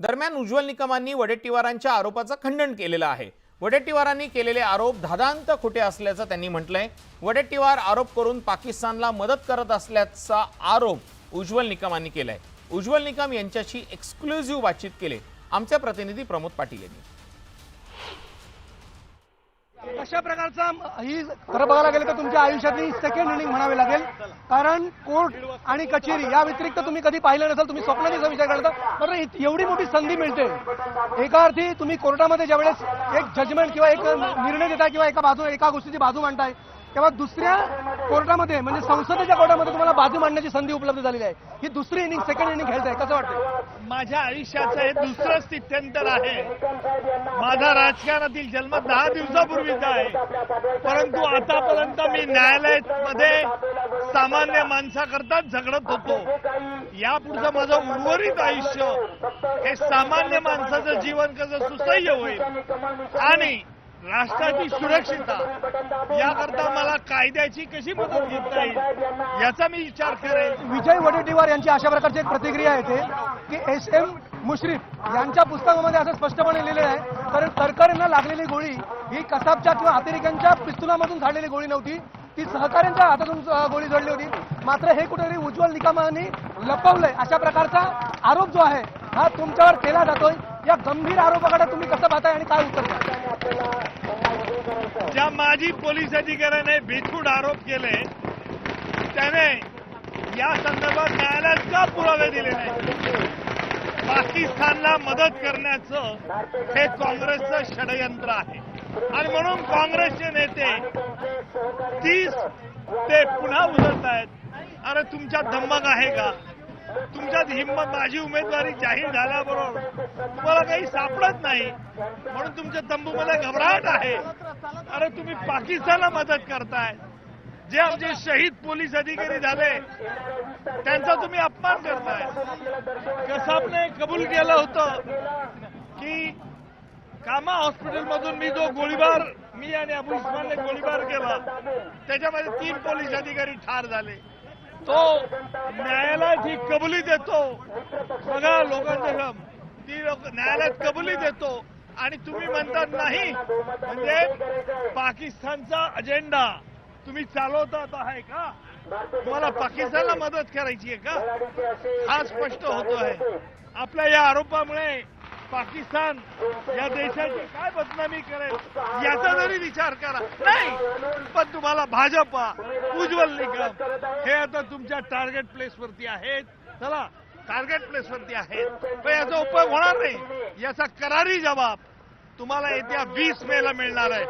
दरम्यान उज्ज्वल निकमांनी वडेट्टीवारांच्या आरोपाचं खंडन केलेलं आहे. वडेट्टीवारांनी केलेले आरोप धादांत खोटे असल्याचं त्यांनी म्हटलंय. वडेट्टीवार आरोप करून पाकिस्तानला मदत करत असल्याचा आरोप उज्ज्वल निकमांनी केलाय. उज्ज्वल निकम यांच्याशी एक्सक्लुझिव्ह बातचीत केले. आमचे प्रतिनिधी प्रमोद पाटील यांनी. अशा प्रकारचा ही खरं बघायला गेलं तर तुमच्या आयुष्यातली सेकंड इनिंग म्हणावी लागेल. कारण कोर्ट आणि कचेरी या व्यतिरिक्त तुम्ही कधी पाहिलं नसेल तुम्ही स्वप्नाचा विचार करता तर एवढी मोठी संधी मिळते. एका अर्थी तुम्ही कोर्टामध्ये ज्यावेळेस एक जजमेंट किंवा एक निर्णय देता किंवा एका बाजू एका गोष्टीची बाजू मांडताय तेव्हा दुसऱ्या कोर्टामध्ये म्हणजे संसदेच्या कोर्टामध्ये तुम्हाला बाजू मांडण्याची संधी उपलब्ध झालेली आहे. ही दुसरी इनिंग सेकंड इनिंग खेळताय. कसं वाटतं माझ्या आयुष्याचं हे दुसरं स्थित्यंतर आहे. माझा राजकारणातील जन्म दहा दिवसापूर्वीचा आहे. परंतु आतापर्यंत मी न्यायालयामध्ये सामान्य माणसाकरताच झगडत होतो. यापुढचं माझं उर्वरित आयुष्य हे सामान्य माणसाचं जीवन कसं सुसह्य होईल? आणि राष्ट्राची सुरक्षितता याकरता मला कायद्याची कशी मदत घेता येईल? याचा मी विचार करेल. विजय वडेट्टीवार यांची अशा प्रकारची एक प्रतिक्रिया येते की एस एम मुश्रीफ यांच्या पुस्तकामध्ये असं स्पष्टपणे लिहिलेलं आहे कारण तरकरेंना लागलेली गोळी ही कसाबच्या किंवा अतिरेक्यांच्या पिस्तुलामधून झालेली गोळी नव्हती. ती सहकाऱ्यांच्या हातातून गोळी जोडली होती. मात्र हे कुठेतरी उज्ज्वल निकमांनी लपवलंय अशा प्रकारचा आरोप जो आहे हा तुमच्यावर केला जातोय. या गंभीर आरोपाकडे तुम्ही कसं पाहताय आणि काय उत्तर द्या ज्या माजी पोलीस अधिकाऱ्याने बेछूट आरोप केले त्याने या संदर्भात न्यायालयात का पुरावे दिले नाही पाकिस्तानला मदत करण्याचं हे काँग्रेसचं षडयंत्र आहे. आणि म्हणून काँग्रेसचे नेते तीस ते पुन्हा उजळत आहेत अरे तुमच्यात धम्मक आहे का? तुमच्यात हिंमत माझी उमेदवारी जाहीर झाल्याबरोबर तुम्हाला काही सापडत नाही. म्हणून तुमच्या तंबूमध्ये घबराहट आहे. अरे तुम्ही पाकिस्तानला मदत करताय. जे आमचे शहीद पोलीस अधिकारी झाले त्यांचा तुम्ही अपमान करताय. कसाबने कबूल केलं होतं की कामा हॉस्पिटलमधून मी जो गोळीबार मी आणि अबू इस्मानने गोळीबार केला त्याच्यामध्ये तीन पोलीस अधिकारी ठार झाले. तो न्यायालयात ही कबुली देतो. बघा लोकांचे ती लोक न्यायालयात कबुली देतो. आणि तुम्ही म्हणतात नाही. म्हणजे पाकिस्तानचा अजेंडा तुम्ही चालवतात आहे का? तुम्हाला पाकिस्तानला मदत करायची आहे का? हा स्पष्ट होतो आहे आपल्या या आरोपामुळे पाकिस्तान या देशाची काय बदनामी करेल याचा जरी विचार करा. नाही पण तुम्हाला भाजपा उज्ज्वल निकम हे आता तुमच्या टार्गेट प्लेसवरती आहेत. चला टार्गेट प्लेसवरती आहेत. पण याचा उपयोग होणार नाही. याचा करारी जबाब तुम्हाला येत्या वीस मेला मिळणार आहे.